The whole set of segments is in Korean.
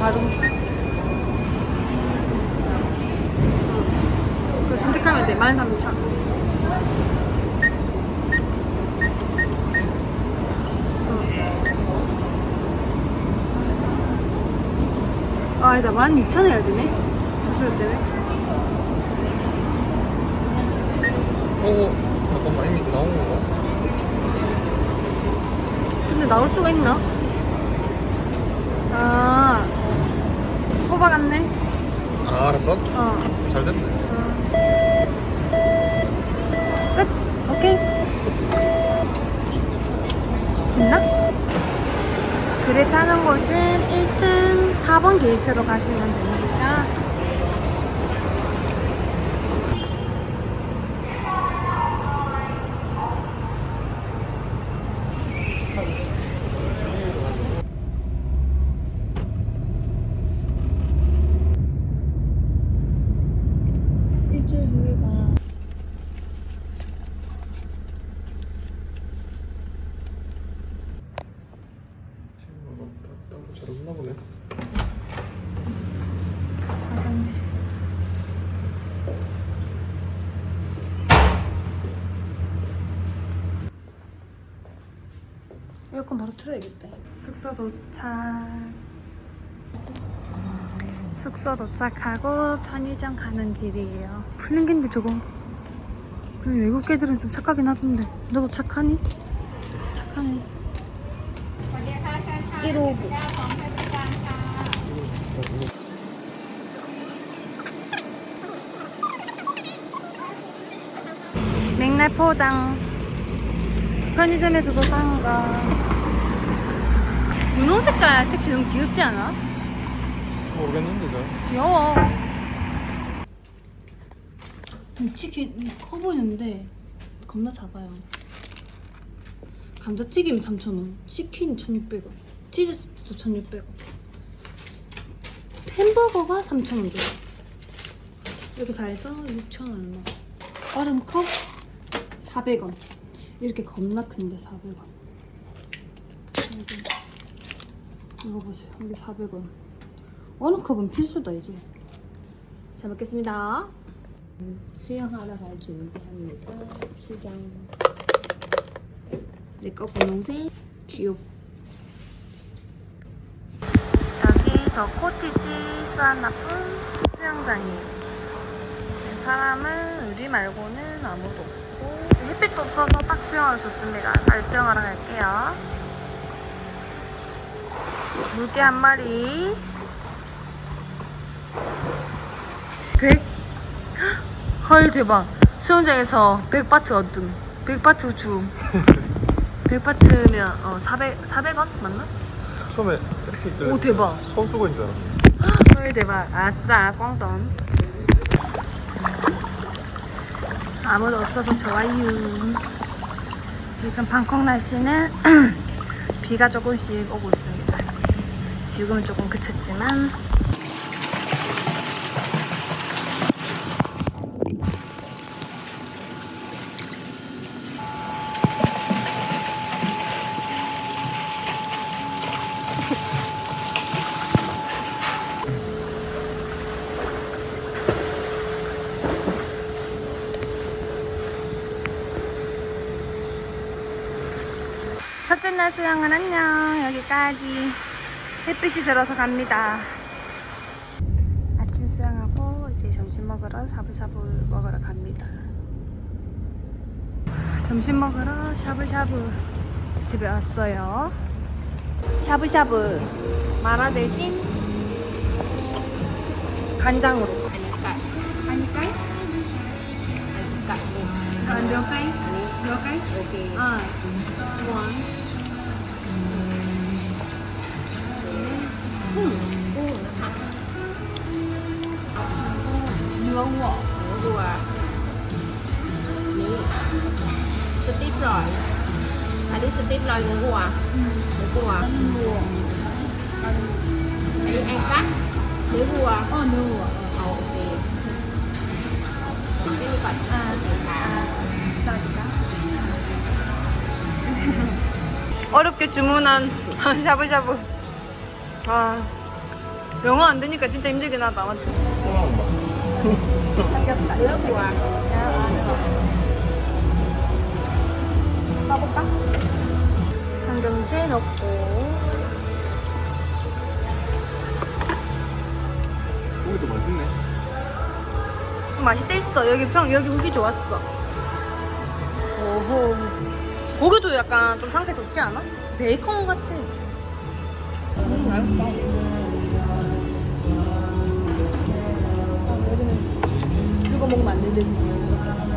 다른 그 선택하면 돼. 13,000 아, 아니다 12,000 해야 되네. 수술 때문에. 어 잠깐만 이미 나온 건가? 근데 나올 수가 있나? 아 뽑아갔네 아 알았어? 어 잘 됐네 끝. 오케이. 됐나? 그래 타는 곳은 1층 4번 게이트로 가시면 됩니다. 일주일 후에 봐. 친구가 따- 따로 잘 없나 보네 화장실. 에어컨 바로 틀어야겠다. 숙소 도착. 숙소 도착하고 편의점 가는 길이에요. 풀린 겐데 저거. 외국 애들은 좀 착하긴 하던데. 너도 착하니? 착하네. 159. 맥날 포장. 편의점에 그거 사는가. 분홍 색깔 택시 너무 귀엽지 않아? 모르겠는데 잘 귀여워. 이 치킨 커 보이는데 겁나 작아요. 감자튀김이 3,000원, 치킨 1,600원, 치즈도 1,600원. 햄버거가 3,000원 돼요. 이렇게 다 해서 6,000원 얼마. 얼음컵 400원. 이렇게 겁나 큰데 400원. 이거 보세요. 여기 400원. 얼음컵은 필수다 이제. 잘 먹겠습니다. 수영하러 갈 준비합니다. 시장. 내거 분홍색 귀엽. 여기 저 코티지 수안나쁜 수영장이에요. 지금 사람은 우리 말고는 아무도 없고 햇빛도 없어서 딱 수영하기 좋습니다. 잘 수영하러 갈게요. 물개 한 마리. 100. 헐 대박. 수영장에서 100바트 얻음. 100바트 주. 100바트면 어 400, 400원 맞나? 처음에 이렇게 있길래 오, 대박. 선수고인 줄 알았네 헐 대박. 아싸 꽝돈. 아무도 없어서 좋아요. 지금 방콕 날씨는 비가 조금씩 오고 있습니다. 지금은 조금 그쳤지만. 첫째 날 수영은 안녕. 여기까지 햇빛이 들어서 갑니다 아침 수영하고 이제 점심 먹으러 샤브샤브 먹으러 갑니다 점심 먹으러 샤브샤브 집에 왔어요 샤브샤브 마라 대신 간장으로 한깔? 한깔 몇 깔? 몇 깔? 오케이 아 어렵게 주문한 샤브샤브. 아, 영어 안 되니까 진짜 힘들긴 하다. 맞지? Đứa cô à 삼경채 넣고. 고기도 맛있네. 맛있대 있어. 여기 평 여기 고기 좋았어. 오호. 고기도 약간 좀 상태 좋지 않아? 베이컨 같아. 이거 먹으면 안 되는지.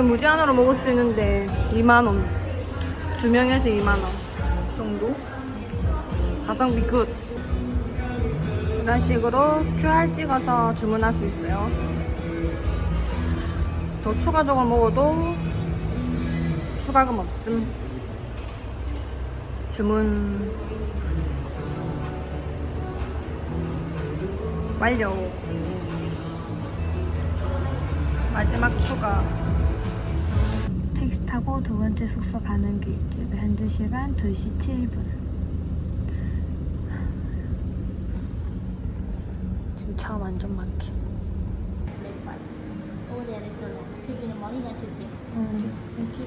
이렇게 무제한으로 먹을 수 있는데 2만원. 두 명에서 2만원 정도? 가성비 굿. 이런 식으로 QR 찍어서 주문할 수 있어요. 더 추가적으로 먹어도 추가금 없음. 주문 완료. 마지막 추가 타고 두 번째 숙소 가는 길 지금 현재 시간 2시 7분. 진짜 완전 많게. Over there is a See you in the morning at 10 음, 이렇게.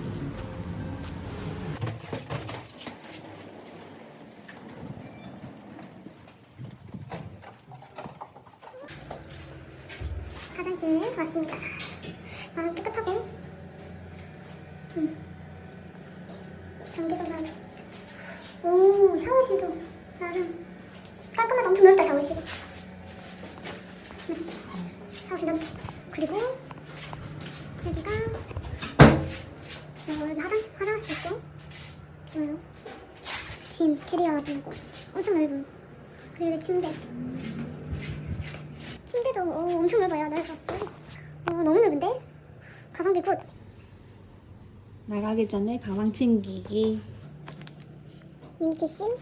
화장실 왔습니다. 아, 깨끗하고. 음. 경계도가. 오, 샤워실도 나름 깔끔하다. 엄청 넓다, 샤워실이. 넓지. 샤워실 넓지. 그리고 여기가 어, 여기 화장실, 화장실도 있고. 좋아요. 짐, 캐리어도 있고. 엄청 넓은. 그리고 여기 침대. 침대도 어, 엄청 넓어요. 넓었고. 어, 너무 넓은데? 가성비 굿. 나가기 전에 가방 챙기기 미니티슈,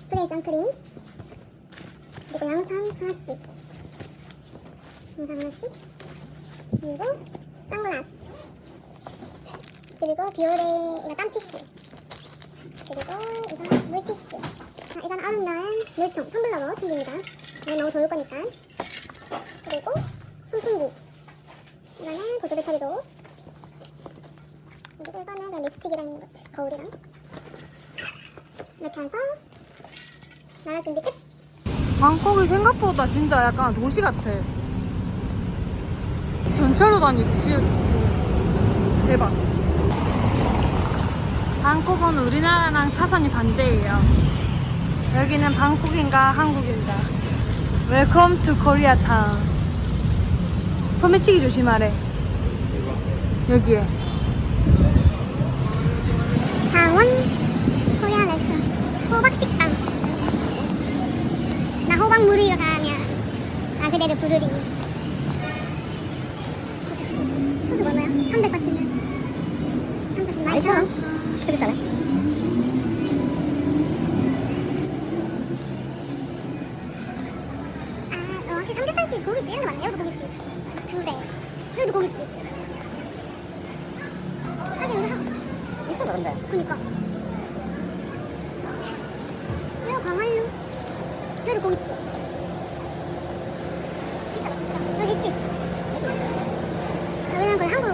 스프레이 선크림, 그리고 양산 하나씩. 양산 하나씩. 그리고 선글라스. 그리고 비오레 이거 땀티슈. 그리고 이건 물티슈. 아, 이건 아름다운 물통, 텀블러로 챙깁니다. 이건 너무 더울 거니까. 그리고 손풍기. 이거는 보조 배터리도. 그리고 이거는 그냥 립스틱이랑 거지, 거울이랑. 이렇게 해서 나갈 준비 끝. 방콕이 생각보다 진짜 약간 도시 같아. 전철도 다니고 지 대박. 방콕은 우리나라랑 차선이 반대예요. 여기는 방콕인가 한국인가. 웰컴 투 코리아 타운 소매치기 조심하래. 여기에. 장원 코리아 레스토랑 호박식당. 나 호박 무르이로 가면 아 그대를 부르리. 소주 얼마야? 300바트면 380만 2천원? 그렇게 싸네. 아, 어, 확실히 삼겹살집 고깃집 이런 거 많네. 여기도 고깃집. 둘에. 여기도 고깃집. 하긴 우리 하 있어 근데 그니까. 여기 광활루. 여기 고깃집. 비싸다, 비싸. 여기 집. 아, 왜냐면 그걸 한국.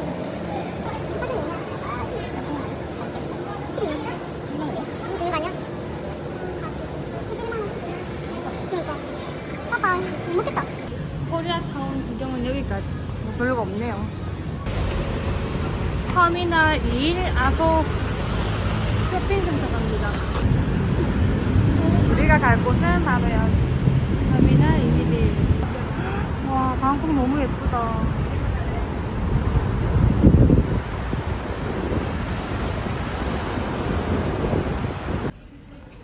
아, 10만 원? 10만 원이야? 너무 들어가냐 40, 11만 원, 11만 아빠 못 먹겠다 코리아타운 구경은 여기까지. 뭐 별거 없네요. 터미널 2 아소 쇼핑센터 갈 곳은 바로 여기. 터미널 21. 와, 방콕 너무 예쁘다.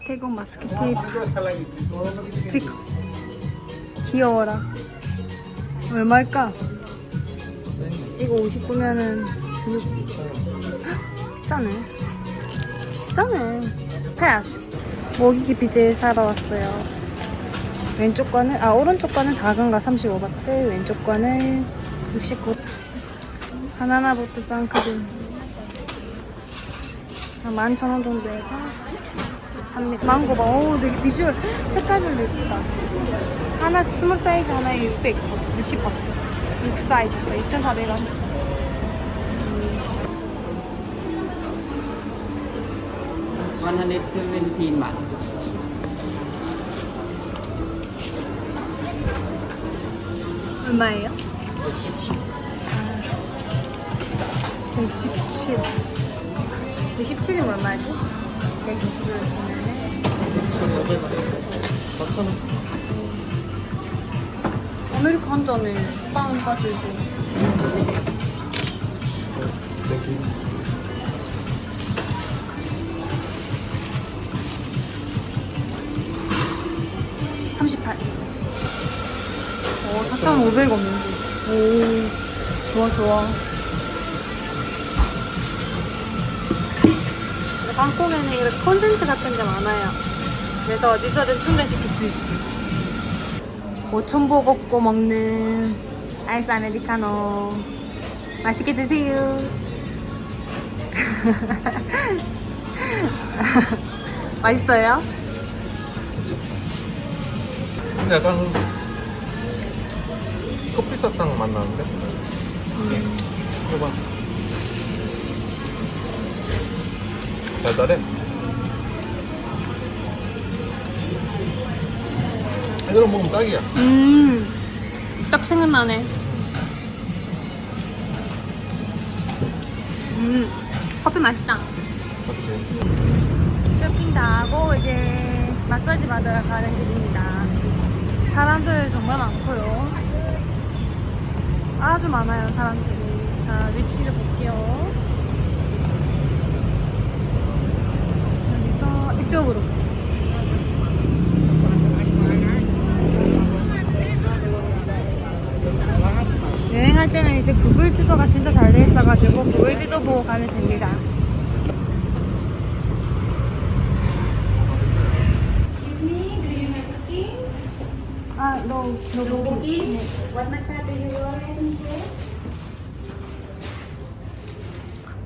태국 마스크 테이프 스티커 귀여워라 얼마일까? 이거 59면은 싸네 싸네 패스 모기 기피제 사러 왔어요. 왼쪽 거는 아 오른쪽 거는 작은 거 35바트 왼쪽 거는 69 바나나 보트 선크림 한 11,000원 정도에서 삽니다 망고 봐. 오 되게 비주얼 색깔별로 예쁘다. 하나 스몰 사이즈 하나에 600 60바트 6 사이즈에서 2,400원. 117 baht. 얼마예요? 117 117이면 얼마지? 120으로 쓰면은 4,000원. 아메리카 한 잔에 빵까지 고38. 오, 4,500원 인데. 오, 좋아, 좋아. 근데 방콕에는 이렇게 콘센트 같은 게 많아요. 그래서 어디서든 충전시킬 수 있어. 5천보 걷고 먹는 아이스 아메리카노. 맛있게 드세요. 맛있어요? 근데 약간 커피 사탕 맛 나는데? 해봐. 달달해. 이대로 먹으면 딱이야. 음, 딱 생각나네. 음, 커피 맛있다. 그렇지. 쇼핑 다 하고 이제 마사지 받으러 가는 길입니다. 사람들 정말 많고요. 아주 많아요, 사람들이. 자, 위치를 볼게요. 여기서 이쪽으로. 여행할 때는 이제 구글 지도가 진짜 잘 돼 있어가지고 구글 지도 보고 가면 됩니다. 아, no, no booking. What massage do you want to share?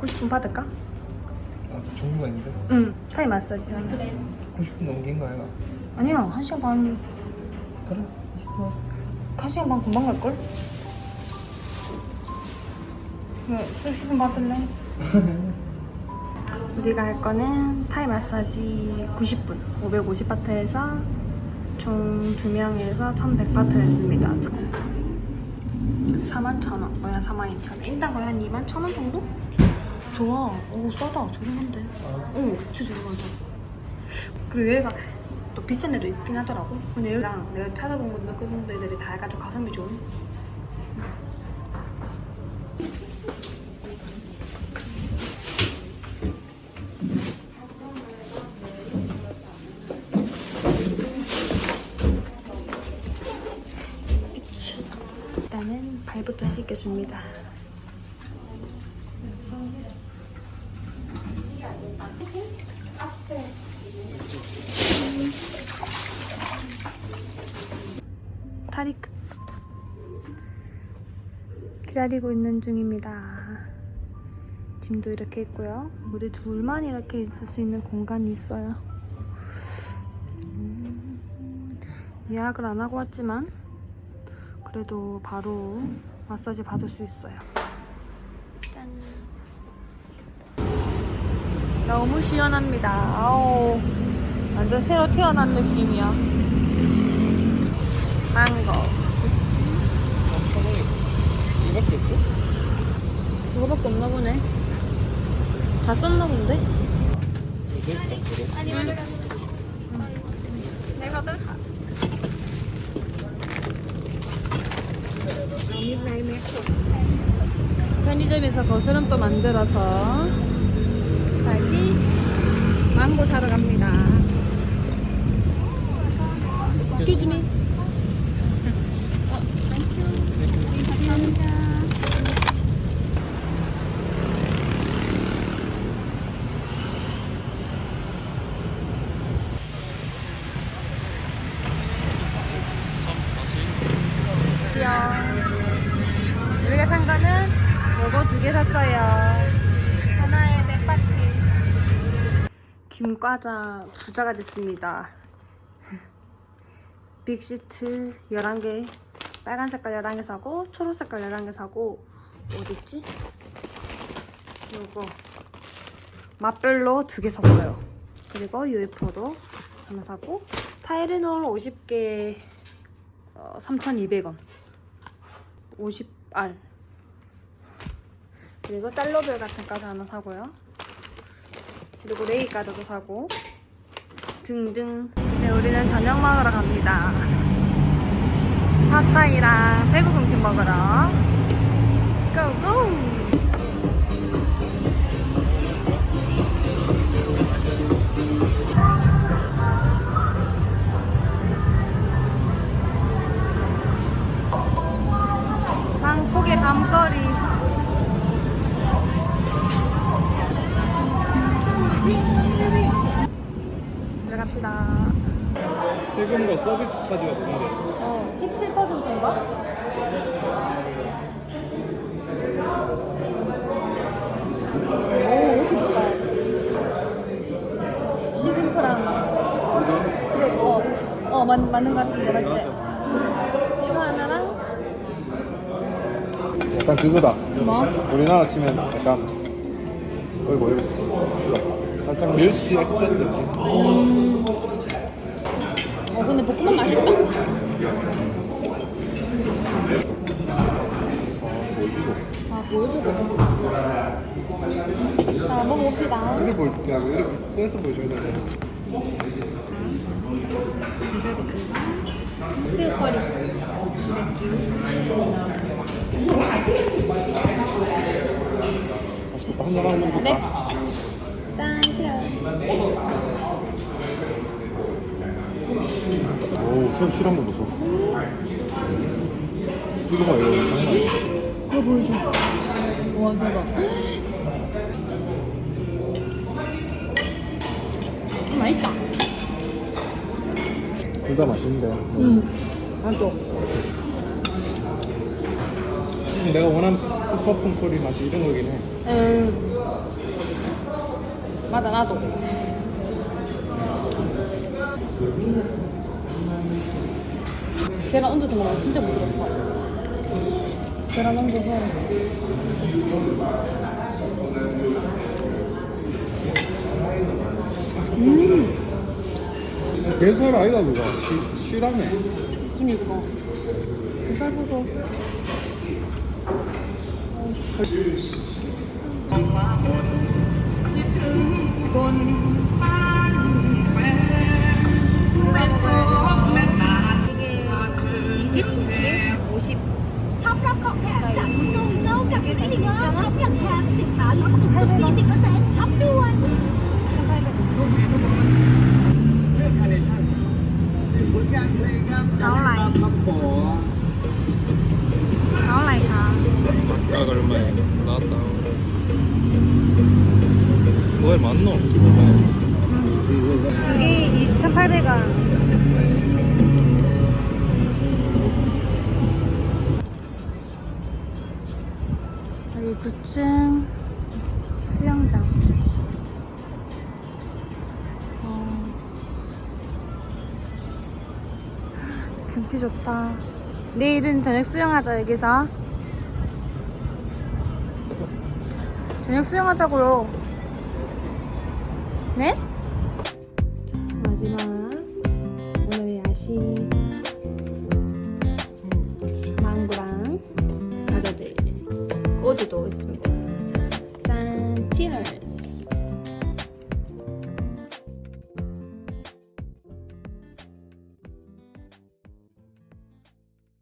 90분 받을까? 아, 종류가 있는데? 응, 타이 마사지 하나. 90분 넘긴 거 아이가? 아니야, 1시간 반, 그래. 1시간 반 금방 갈걸? 왜, 수십 분 받을래? 우리가 할 거는 타이 마사지 90분, 550바트에서 총 2명에서 1100바트 했습니다. 41,000원, 뭐야 42,000원. 일단 거의 한 21,000원 정도? 좋아. 오, 싸다. 저렴한데. 오, 진짜 저렴하다. 그리고 여기가 또 비싼 데도 있긴 하더라고. 근데 여기랑 내가 찾아본 곳몇 군데들이 다 해가지고 가성비 좋은. 줍니다. 끝. 기다리고 있는 중입니다. 짐도 이렇게 있고요. 우리 둘만 이렇게 있을 수 있는 공간이 있어요. 음, 예약을 안 하고 왔지만 그래도 바로 마사지 받을 수 있어요. 짠. 너무 시원합니다. 아우, 완전 새로 태어난 느낌이야. 망고. 천 원이 이거밖에 없어? 이거밖에 없나 보네. 다 썼나 본데? 내가 더 사. 편의점에서 거스름도 김과자 부자가 됐습니다. 빅시트 11개, 빨간 색깔 11개 사고, 초록 색깔 11개 사고, 어딨지? 요거. 맛별로 두 개 샀어요. 그리고 UFO도 하나 사고, 타이레놀 50개 어, 3,200원. 50알. 그리고 쌀로별 같은 과자 하나 사고요. 그리고 레이 과자도 사고 등등. 네, 우리는 저녁 먹으러 갑니다. 팟타이랑 태국 음식 먹으러. 고고! 방콕의 밤거리. 갑시다. 세금과 서비스 차지가 뭔데? 어, 17%인가? 오, 왜 이렇게 비싸? 시금프랑 그래, 어, 어 맞, 맞는 것 같은데, 맞지? 이거 하나랑 약간 그거다. 뭐? 우리나라 치면 약간 어이구 여기 있어. 이거. 살짝 멸치 액젓 느낌. 어, 근데 볶음밥 맛있다. 아, 보여주고. 자, 먹어봅시다. 이걸 보여줄게. 하고 이렇게 떼서 보여줘야 돼. 새우 커리. 맛있겠다. 한잔 먹을까? 네. 짠, 치얼. 오, 새우 실한 거 보소. 이거 봐, 이거 장난 보여줘. 와, 대박. 음, 맛있다. 둘 다 맛있는데. 응. 나도. 내가 원하는 퍼플 커리 맛이 이런 거긴 해. 음. 맞아, 나도. 계란 얹어서 먹으면 진짜 부드럽다. 계란 얹어서. 게살 아이가 그거. 시, 실하네. 그니까. 계살 보소. 이 경치 좋다. 내일은 저녁 수영하자 여기서. 저녁 수영하자고요. 넷.